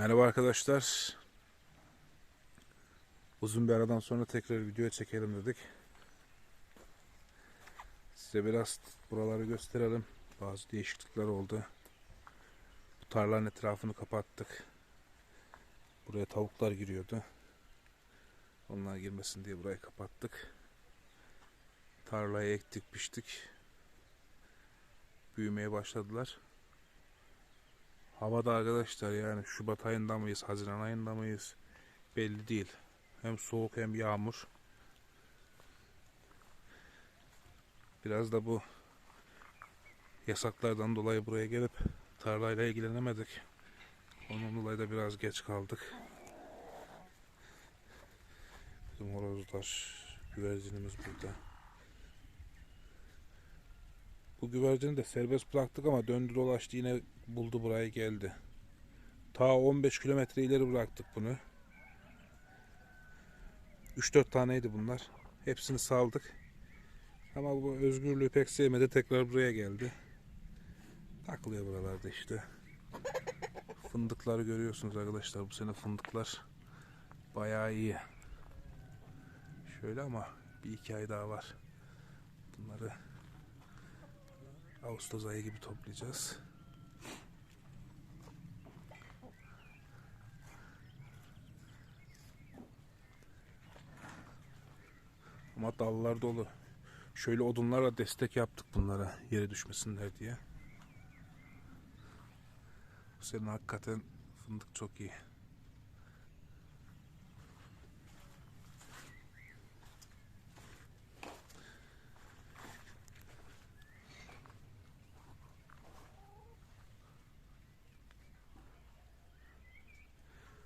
Merhaba arkadaşlar. Uzun bir aradan sonra tekrar video çekelim dedik. Size biraz buraları gösterelim. Bazı değişiklikler oldu. Bu tarlanın etrafını kapattık. Buraya tavuklar giriyordu. Onlar girmesin diye burayı kapattık. Tarlayı ektik, biçtik. Büyümeye başladılar. Havada arkadaşlar yani Şubat ayında mıyız, Haziran ayında mıyız belli değil. Hem soğuk hem yağmur. Biraz da bu yasaklardan dolayı buraya gelip tarlayla ilgilenemedik. Ondan dolayı da biraz geç kaldık. Bizim horozlar, güvercinimiz burada. Bu güvercini de serbest bıraktık ama döndü dolaştı yine buldu burayı geldi. Ta 15 kilometre ileri bıraktık bunu. 3-4 taneydi bunlar. Hepsini saldık. Ama bu özgürlüğü pek sevmedi. Tekrar buraya geldi. Takılıyor buralarda işte. Fındıkları görüyorsunuz arkadaşlar. Bu sene fındıklar bayağı iyi. Şöyle ama bir iki ay daha var. Bunları Ağustos ayı gibi toplayacağız. Ama dallar dolu. Şöyle odunlarla destek yaptık bunlara yere düşmesinler diye. Bu sene hakikaten fındık çok iyi.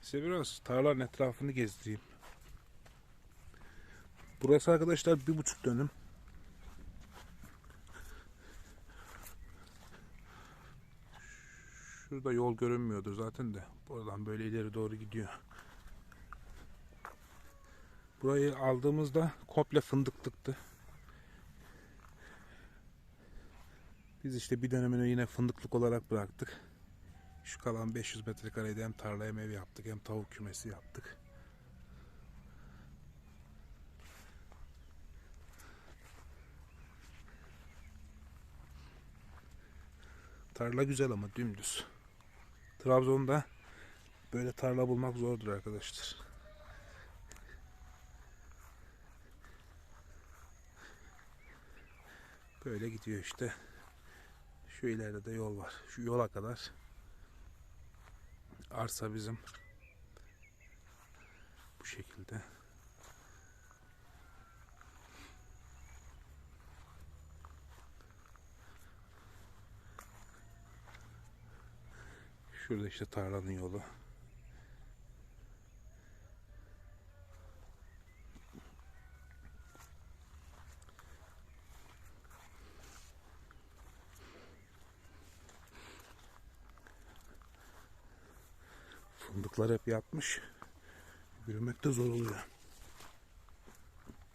Size biraz tarlanın etrafını gezdireyim. Burası arkadaşlar bir buçuk dönüm. Şurada yol görünmüyordur zaten de. Buradan böyle ileri doğru gidiyor. Burayı aldığımızda komple fındıklıktı. Biz işte bir dönemini yine fındıklık olarak bıraktık. Şu kalan 500 metrekarede hem tarla hem ev yaptık hem tavuk kümesi yaptık. Tarla güzel ama dümdüz. Trabzon'da böyle tarla bulmak zordur arkadaşlar. Böyle gidiyor işte. Şu ileride de yol var. Şu yola kadar arsa bizim. Bu şekilde. Şurada işte tarlanın yolu. Fındıklar hep yatmış. Yürümek de zor oluyor.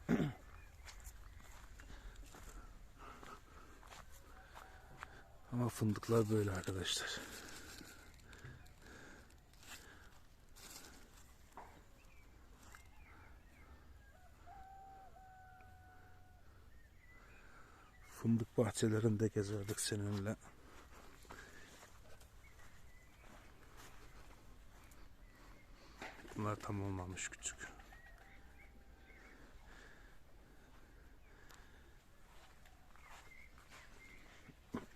Ama fındıklar böyle arkadaşlar. Fındık bahçelerinde gezerdik seninle. Bunlar tam olmamış küçük.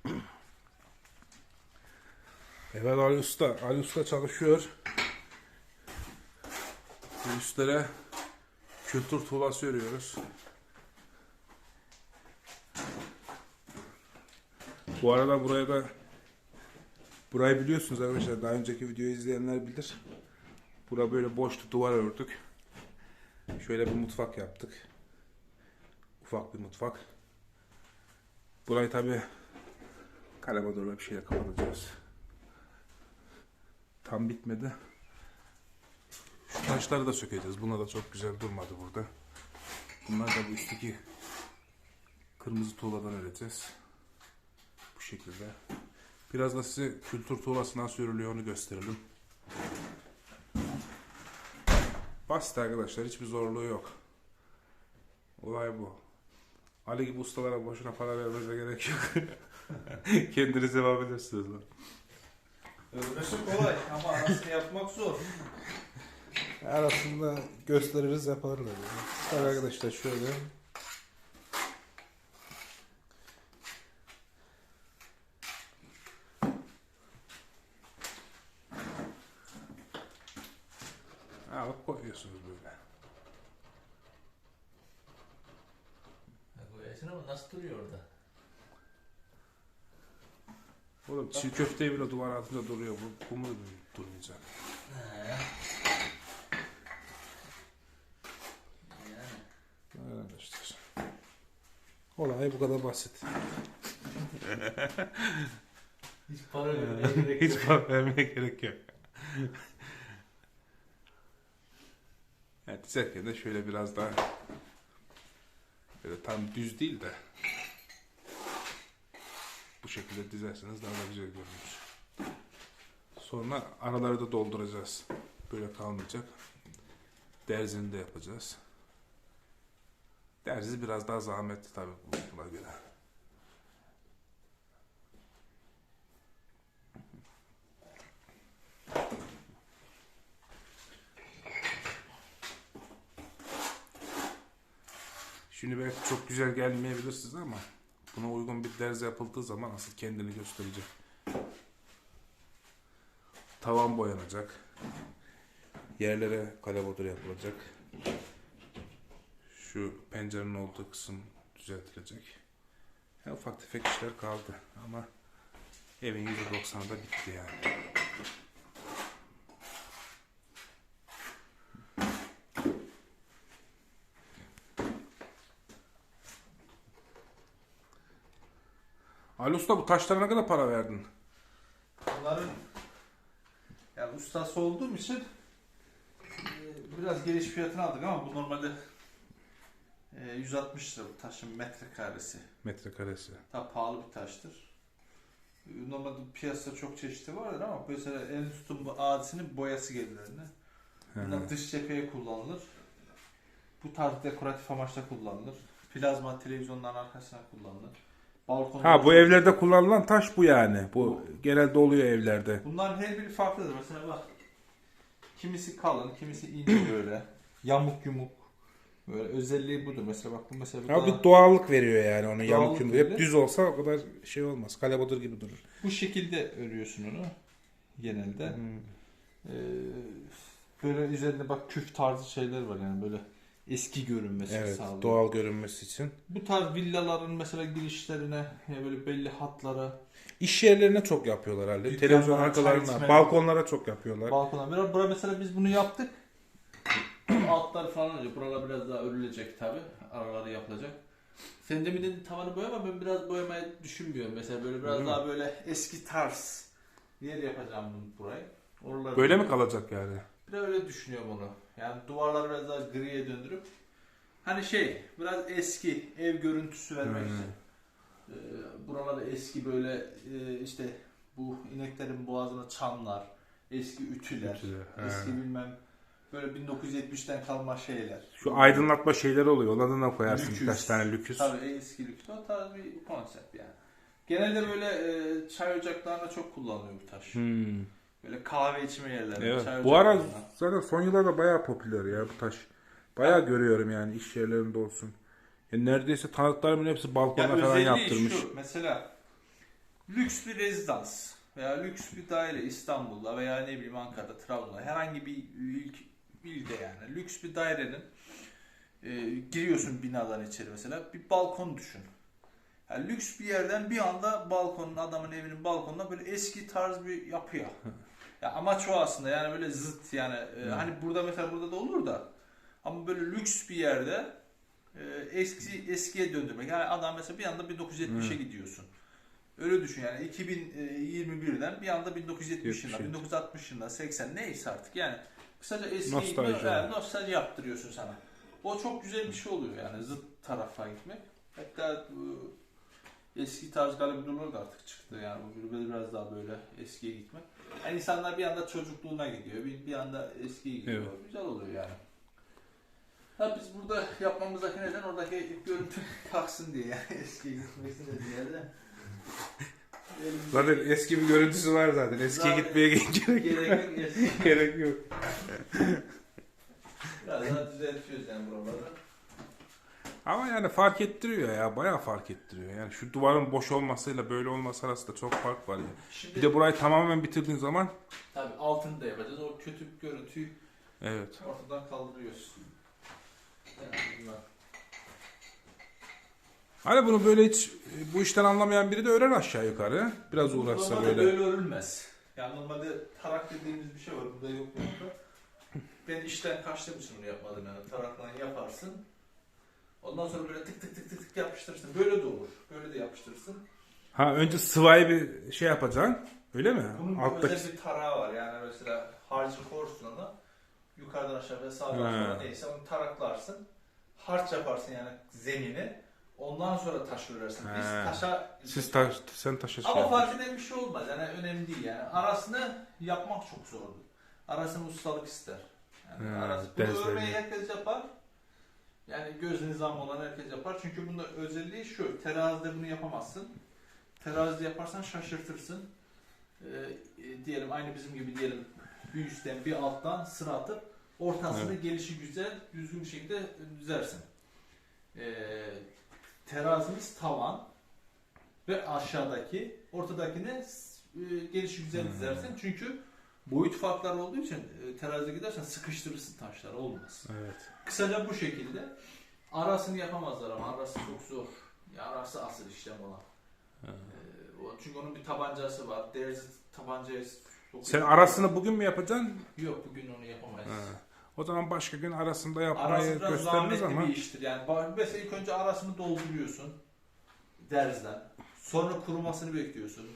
Evet Ali Usta. Ali Usta çalışıyor. Üstlere kültür tuğlası örüyoruz. Bu arada buraya da burayı biliyorsunuz arkadaşlar. Daha önceki videoyu izleyenler bilir. Bura böyle boştu duvar ördük. Şöyle bir mutfak yaptık. Ufak bir mutfak. Burayı tabi kalabadorla bir şeyle kapatacağız. Tam bitmedi. Şu taşları da sökeceğiz. Bunlar da çok güzel durmadı burada. Bunlar da bu üstteki kırmızı tuğladan öreceğiz. Şekilde. Biraz da size kültür tuğlası nasıl örülüyor onu gösterelim. Basit arkadaşlar. Hiçbir zorluğu yok. Olay bu. Ali gibi ustalara boşuna para vermenize gerek yok. Kendiniz yapabilirsiniz. lan. Örmesi kolay ama arasını yapmak zor. Arasında gösteririz yaparlar. Bak arkadaşlar şöyle. Ama nasıl duruyor orada? Oğlum çiğ köfteyi bile duvar altında duruyor. Bu, mu durmayacak? Arkadaşlar. Olay bu kadar basit. Hiç para vermeye gerek Hiç yok. para vermeye gerek yok. evet, dizerken de şöyle biraz daha böyle tam düz değil de bu şekilde dizerseniz daha da güzel görünür. Sonra araları da dolduracağız. Böyle kalmayacak. Derzini de yapacağız. Derzi biraz daha zahmetli tabii bu- buna göre. Şimdi belki çok güzel gelmeyebilir size ama buna uygun bir derz yapıldığı zaman asıl kendini gösterecek. Tavan boyanacak. Yerlere kalabodur yapılacak. Şu pencerenin olduğu kısım düzeltilecek. Ya ufak tefek işler kaldı ama evin %90'ı da bitti yani. Ali Usta bu taşlara ne kadar para verdin? Bunların yani ustası olduğum için e, biraz geliş fiyatını aldık ama bu normalde e, 160 lira bu taşın metrekaresi. Metrekaresi. Daha pahalı bir taştır. E, Normalde piyasada çok çeşitli vardır ama mesela en tutumlu adisinin boyası gelir eline. Bunlar dış cepheye kullanılır. Bu tarz dekoratif amaçla kullanılır. Plazma televizyonların arkasına kullanılır. Balkon Ha bu evlerde kullanılan taş bu yani. Bu genelde oluyor evlerde. Bunların her biri farklıdır. Mesela bak. Kimisi kalın, kimisi ince böyle. Yamuk yumuk. Böyle özelliği budur. Mesela bak bu mesela bu, Ya daha- bir doğallık veriyor yani onu yamuk Doğallık yumuk. veriyor. Hep düz olsa o kadar şey olmaz. Kalabadır gibi durur. bu şekilde örüyorsun onu genelde. Ee, böyle üzerinde bak küf tarzı şeyler var yani böyle eski görünmesi Evet, sağlıyor. doğal görünmesi için. Bu tarz villaların mesela girişlerine ya böyle belli hatlara, İş yerlerine çok yapıyorlar halde. Televizyon arkalarına, balkonlara çok yapıyorlar. balkona. Biraz bura mesela biz bunu yaptık. Altlar falan olacak. Buralar biraz daha örülecek tabi. Araları yapılacak. Sen de mi dedin tavanı boyama ben biraz boyamayı düşünmüyorum. Mesela böyle biraz mi? daha böyle eski tarz yer yapacağım bunu burayı. Oraları Böyle mi kalacak yani? Biraz öyle düşünüyorum onu. Yani duvarları biraz daha griye döndürüp hani şey biraz eski ev görüntüsü vermek için. Ee, buraları eski böyle e, işte bu ineklerin boğazına çanlar, eski ütüler, Ütüler, he. eski bilmem böyle 1970'ten kalma şeyler. Şu aydınlatma şeyleri oluyor. Onlardan da koyarsın Lüküs. birkaç tane lüküs. Tabii eski lüks. O tarz bir konsept yani. Genelde böyle e, çay ocaklarında çok kullanılıyor bu taş. Hmm. Böyle kahve içme yerlerinde. Evet. çay Bu ara zaten son yıllarda bayağı popüler ya bu taş. Bayağı görüyorum yani iş yerlerinde olsun. Ya neredeyse tanıklarımın hepsi balkona Ya falan yaptırmış. Şu, mesela lüks bir rezidans veya lüks bir daire İstanbul'da veya ne bileyim Ankara'da, Trabzon'da herhangi bir ülke, ilde yani lüks bir dairenin e, giriyorsun binadan içeri mesela bir balkon düşün. Yani lüks bir yerden bir anda balkonun adamın evinin balkonuna böyle eski tarz bir yapıya. Ya amaç o aslında yani böyle zıt yani e, hani burada mesela burada da olur da ama böyle lüks bir yerde e, eski eskiye döndürmek. Yani adam mesela bir anda 1970'e gidiyorsun. Öyle düşün yani 2021'den bir anda 1970 yılına, 70'e. 1960 yılına, 80 neyse artık yani kısaca eski Nostalji. nostalji. Yani, nostalji yaptırıyorsun sana. O çok güzel bir şey oluyor yani zıt tarafa gitmek. Hatta bu eski tarz galibürler de artık çıktı yani bu böyle biraz daha böyle eskiye gitmek. Yani insanlar bir anda çocukluğuna gidiyor, bir, bir anda eskiye gidiyor. Evet. Güzel oluyor yani. Ha biz burada yapmamızdaki neden oradaki görüntü kalksın diye yani eski gitmesine diye de. Zaten eski bir görüntüsü var zaten. Eskiye Zaten- gitmeye gerek gerek yok gerek yok. Biraz daha düzeltiyoruz yani buraları. Ama yani fark ettiriyor ya. Bayağı fark ettiriyor. Yani şu duvarın boş olmasıyla böyle olması arasında çok fark var ya. Şimdi Bir de burayı tamamen bitirdiğin zaman tabii altını da yapacağız. O kötü görüntüyü evet. ortadan kaldırıyoruz. Yani. Hani bunu böyle hiç bu işten anlamayan biri de öğren aşağı yukarı. Biraz uğraşsa Normalde böyle. böyle örülmez. Yani normalde tarak dediğimiz bir şey var. Burada yok burada. Ben işten kaçtığım için bunu yapmadım yani. Tarakla yaparsın. Ondan sonra böyle tık tık tık tık tık yapıştırırsın. Böyle de olur. Böyle de yapıştırırsın. Ha önce sıvayı bir şey yapacaksın. Öyle mi? Bunun Alttaki özel bir tarağı var. Yani mesela harcı korsun ona. Yukarıdan aşağı ve sağdan sola neyse onu taraklarsın. Harç yaparsın yani zemini. Ondan sonra taş örersin. Biz He. taşa... siz taş, sen taşa şey Ama fark eden bir şey olmaz. Yani önemli değil yani. Arasını yapmak çok zordur. Arasını ustalık ister. Yani He, arası, bunu örmeyi herkes yapar. Yani göz nizamı olan herkes yapar. Çünkü bunda özelliği şu. Terazide bunu yapamazsın. Terazide yaparsan şaşırtırsın. Ee, e, diyelim aynı bizim gibi diyelim bir üstten bir alttan sıra atıp ortasını Evet. gelişi güzel düzgün bir şekilde düzersin. Ee, terazimiz tavan ve aşağıdaki ortadakini e, gelişi güzel Hmm. dizersin. Çünkü boyut farkları olduğu için e, teraziye gidersen sıkıştırırsın taşlar olmaz. Evet. Kısaca bu şekilde. Arasını yapamazlar ama arası çok zor. Ya arası asıl işlem olan. Ee, çünkü onun bir tabancası var. Derzi tabancayı Sen arasını bugün mü yapacaksın? Yok bugün onu yapamayız. Ha. O zaman başka gün arasında Arası yapmayı biraz göstermez zahmetli ama. bir iştir. Yani mesela ilk önce arasını dolduruyorsun. Derzden. Sonra kurumasını bekliyorsun.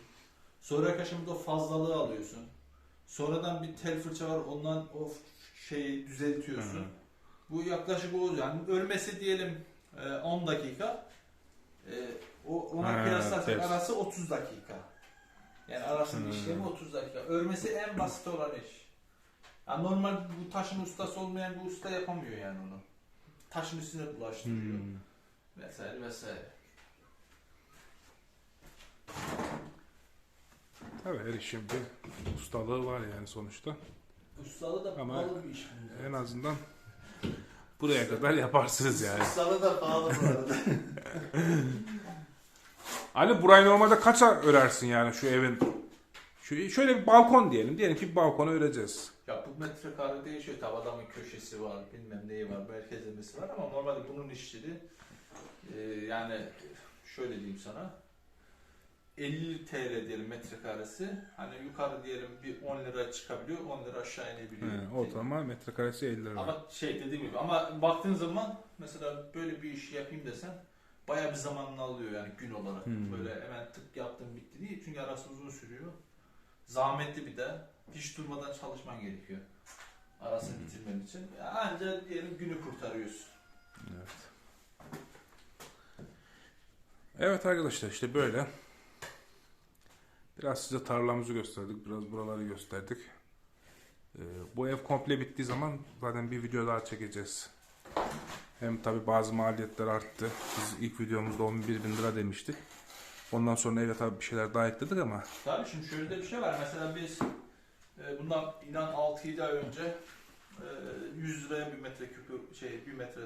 Sonraki aşamada fazlalığı alıyorsun. Sonradan bir tel fırça var ondan o şeyi düzeltiyorsun. Hı. Bu yaklaşık o yani örmesi diyelim e, 10 dakika. E, o ona ters. arası 30 dakika. Yani arasının işlemi 30 dakika. Örmesi en basit olan iş. Yani normal bu taşın ustası olmayan bir usta yapamıyor yani onu. Taşın üstüne bulaştırıyor. Hmm. Vesaire vesaire. Tabii her işin bir ustalığı var yani sonuçta. Ustalı da Ama pahalı bir iş. bu. En azından buraya kadar yaparsınız yani. Ustalı da pahalı bu arada. Ali burayı normalde kaça örersin yani şu evin? Şu, şöyle bir balkon diyelim. Diyelim ki bir balkonu öreceğiz. Ya bu metrekare değişiyor. Tabi adamın köşesi var, bilmem neyi var, merkezlemesi var ama normalde bunun işçiliği e, yani şöyle diyeyim sana 50 TL diyelim metrekaresi. Hani yukarı diyelim bir 10 lira çıkabiliyor, 10 lira aşağı inebiliyor. He, ortalama metrekaresi 50 lira. Ama şey dediğim gibi ama baktığın zaman mesela böyle bir iş yapayım desen bayağı bir zamanını alıyor yani gün olarak. Hmm. Böyle hemen tık yaptım bitti değil çünkü arası uzun sürüyor. Zahmetli bir de hiç durmadan çalışman gerekiyor. Arasını Hmm. bitirmen için. Ya Anca diyelim günü kurtarıyorsun. Evet. Evet arkadaşlar işte böyle. Biraz size tarlamızı gösterdik. Biraz buraları gösterdik. Ee, bu ev komple bittiği zaman zaten bir video daha çekeceğiz. Hem tabi bazı maliyetler arttı. Biz ilk videomuzda 11 bin lira demiştik. Ondan sonra eve tabi bir şeyler daha ekledik ama Tabii şimdi şöyle de bir şey var. Mesela biz e, bundan inan 6-7 ay önce e, 100 liraya bir metre küpü şey bir metre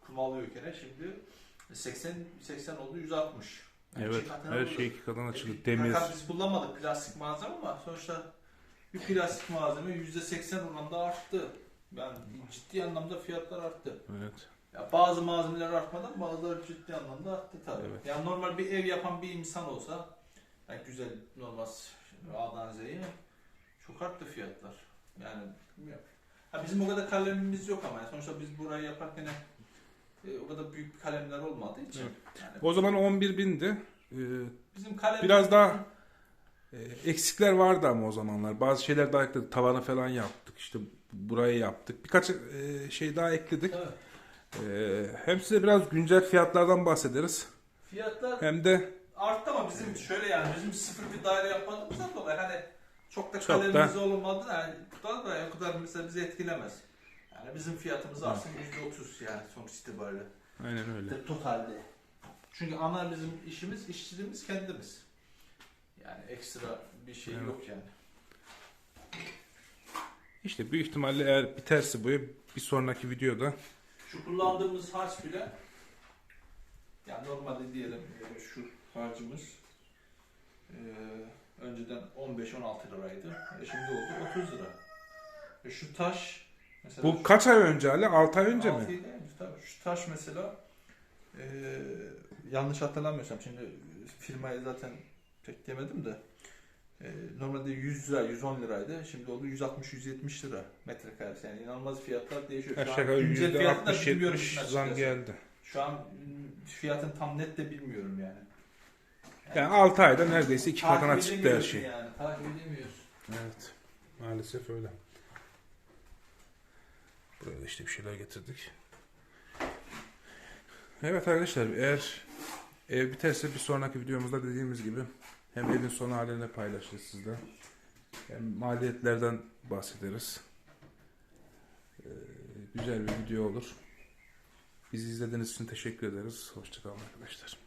kum alıyorken şimdi 80 80 oldu 160. Yani evet katına her şey iki katına çıktı. E, Demir. fakat biz kullanmadık plastik malzeme ama sonuçta bir plastik malzeme %80 oranda arttı. Yani ciddi anlamda fiyatlar arttı. Evet. Ya bazı malzemeler artmadan bazıları ciddi anlamda arttı tabii. Evet. Yani normal bir ev yapan bir insan olsa yani güzel normal A'dan Z'ye çok arttı fiyatlar. Yani bilmiyorum. Ha bizim o kadar kalemimiz yok ama yani sonuçta biz burayı yaparken e, o kadar büyük kalemler olmadığı için. Evet. Yani O zaman 11 bindi. Ee, bizim kalem Biraz daha e, eksikler vardı ama o zamanlar. Bazı şeyler daha ekledik. Tavanı falan yaptık. İşte burayı yaptık. Birkaç e, şey daha ekledik. Evet. E, hem size biraz güncel fiyatlardan bahsederiz. Fiyatlar Hem de arttı ama bizim şöyle yani bizim sıfır bir daire yapmadığımızdan dolayı hani çok da Çok kalemimiz olmadı yani daha da o kadar mesela bizi etkilemez. Yani bizim fiyatımız aslında %30 yani sonuç itibariyle. Aynen öyle. De- Totalde. Çünkü ana bizim işimiz, işçiliğimiz kendimiz. Yani ekstra bir şey Evet. yok yani. İşte büyük ihtimalle eğer biterse bu bir sonraki videoda Şu kullandığımız harç bile yani normalde diyelim e, şu harcımız e, önceden 15-16 liraydı. E, şimdi oldu 30 lira. E, şu taş mesela bu şu- kaç ay önce Ali? 6 ay önce Altı mi? tabii. Şu taş mesela e, yanlış hatırlamıyorsam şimdi firmayı zaten pek demedim de e, normalde 100 lira 110 liraydı. Şimdi oldu 160-170 lira metrekaresi. Yani inanılmaz fiyatlar değişiyor. Fiyatını da bilmiyorum %60-70 işin zam açıkçası. geldi. Şu an fiyatın tam net de bilmiyorum yani. Yani 6 ayda neredeyse iki Takip katına çıktı her şey. Yani, takip edemiyorsun. Evet. Maalesef öyle. Buraya da işte bir şeyler getirdik. Evet arkadaşlar eğer ev biterse bir sonraki videomuzda dediğimiz gibi hem evin son halini paylaşırız sizle. Hem maliyetlerden bahsederiz. Ee, güzel bir video olur. Bizi izlediğiniz için teşekkür ederiz. Hoşçakalın arkadaşlar.